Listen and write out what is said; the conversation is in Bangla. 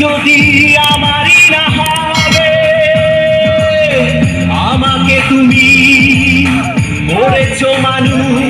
যদি আমারই না হবে আমাকে তুমি করেছ মানুষ।